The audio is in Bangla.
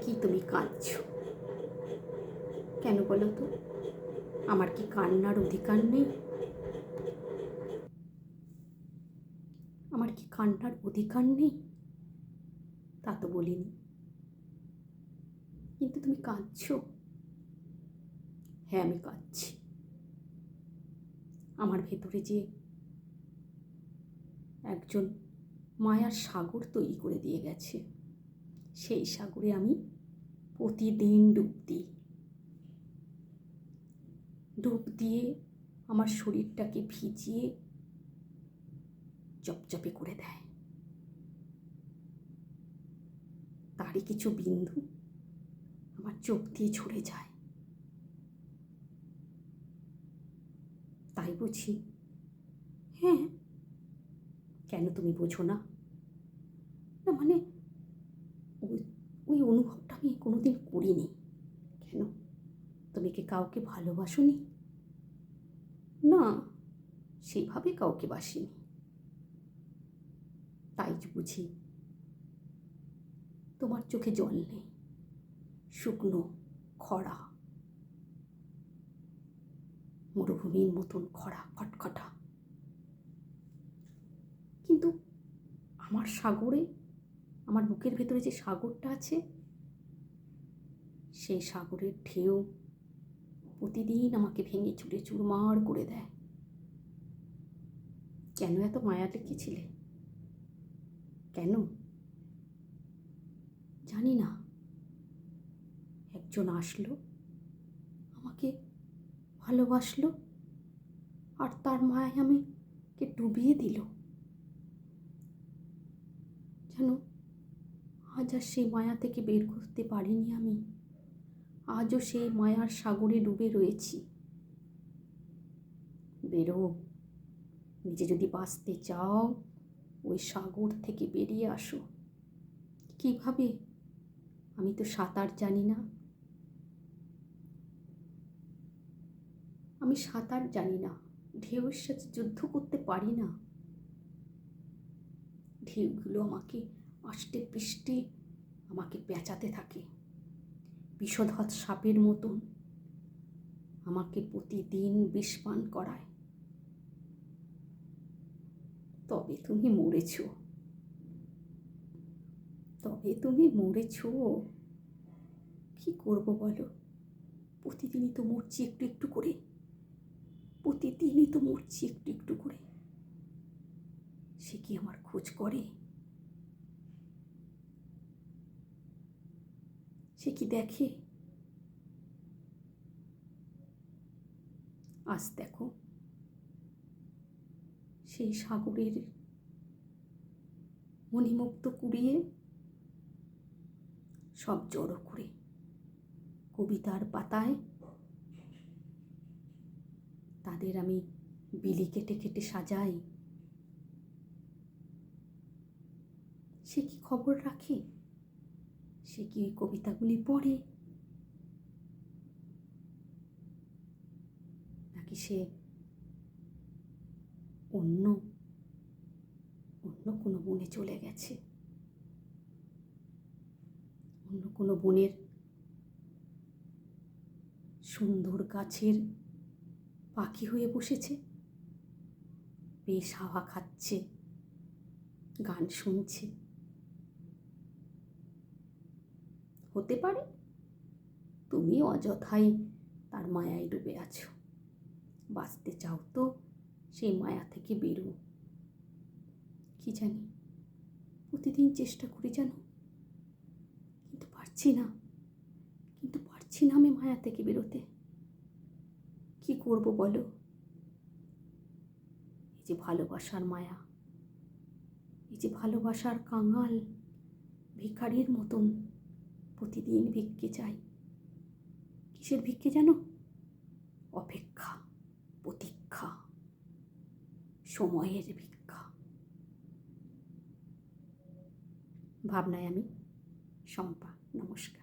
ঠিকই তুমি কাঁদছ? কেন বলো তো? আমার কি কান্নার অধিকার নেই? আমার কি কান্নার অধিকার নেই? তা তো বলিনি। কিন্তু তুমি কাঁদছ? হ্যাঁ আমি কাঁদছি। আমার ভেতরে যে একজন মায়ার সাগর তৈরি করে দিয়ে গেছে। সেই সাগরে আমি প্রতিদিন ডুব দিই। ডুব দিয়ে আমার শরীরটাকে ভিজিয়ে চপচপে করে দেয়। তারই কিছু বিন্দু আমার চোখ দিয়ে ঝরে যায়। তাই বুঝি হ্যাঁ কেন তুমি বোঝো না? না মানে ওই অনুভবটা আমি কোনোদিন করিনি। কেন? তুমি কি কাউকে ভালোবাসোনি? না সেভাবে কাউকে বাসিনি। তাই বুঝি, তোমার চোখে জল নেই, শুকনো, খরা। মরুভূমির মতন খরা, খটখটা। কিন্তু আমার সাগরে আমার বুকের ভেতরে যে সাগরটা আছে, সেই সাগরের ঢেউ প্রতিদিন আমাকে ভেঙে চুরে চুরমার করে দেয়। কেন এত মায়া লিখেছিলে কেন? জানি না। একজন আসলো, আমাকে ভালোবাসলো, আর তার মায় আমি কে ডুবিয়ে দিল। যেন আজ আর সেই মায়া থেকে বের করতে পারিনি আমি। আজও সেই মায়ার সাগরে ডুবে রয়েছি। বেরো। নিজে যদি বাঁচতে চাও, ওই সাগর থেকে বেরিয়ে আসো। কীভাবে? আমি তো সাঁতার জানি না। আমি সাঁতার জানি না। ঢেউয়ের সাথে যুদ্ধ করতে পারি না। ঢেউগুলো আমাকে আষ্টে পৃষ্ঠে আমাকে পেঁচাতে থাকে। বিষধর সাপের মতন আমাকে প্রতিদিন বিষ পান করায়। তবে তুমি মরেছ। তবে তুমি মরেছ। কি করব বলো? প্রতিদিনই তো মরছি একটু একটু করে। প্রতিদিনই তো মরছি একটু একটু করে। সে কি আমার খোঁজ করে? সে কি দেখে? আজ দেখো, সেই সাগরের মণিমুক্ত কুড়িয়ে সব জড়ো করে কবিতার পাতায়। তাদের আমি বিলি কেটে কেটে সাজাই। সে কি খবর রাখে? সে কি ওই কবিতাগুলি পড়ে? নাকি সে অন্য অন্য কোনো বনে চলে গেছে? অন্য কোনো বনের সুন্দর গাছের পাখি হয়ে বসেছে? বেশ হাওয়া খাচ্ছে, গান শুনছে। হতে পারে? তুমি অযথাই তার মায়ায় ডুবে আছো। বাঁচতে চাও তো সেই মায়া থেকে বেরো। কি জানি, প্রতিদিন চেষ্টা করি জানো কিন্তু পারছি না। কিন্তু পারছি না আমি মায়া থেকে বেরোতে। কি করব বলো? এই যে ভালোবাসার মায়া, এই যে ভালোবাসার কাঙাল ভিখারির মতন। প্রতিদিন ভিক্ষে চাই। কিসের ভিক্ষে জানো? অপেক্ষা প্রতীক্ষা সময়ের ভিক্ষা। ভাবনায় আমি শম্পা নমস্কার।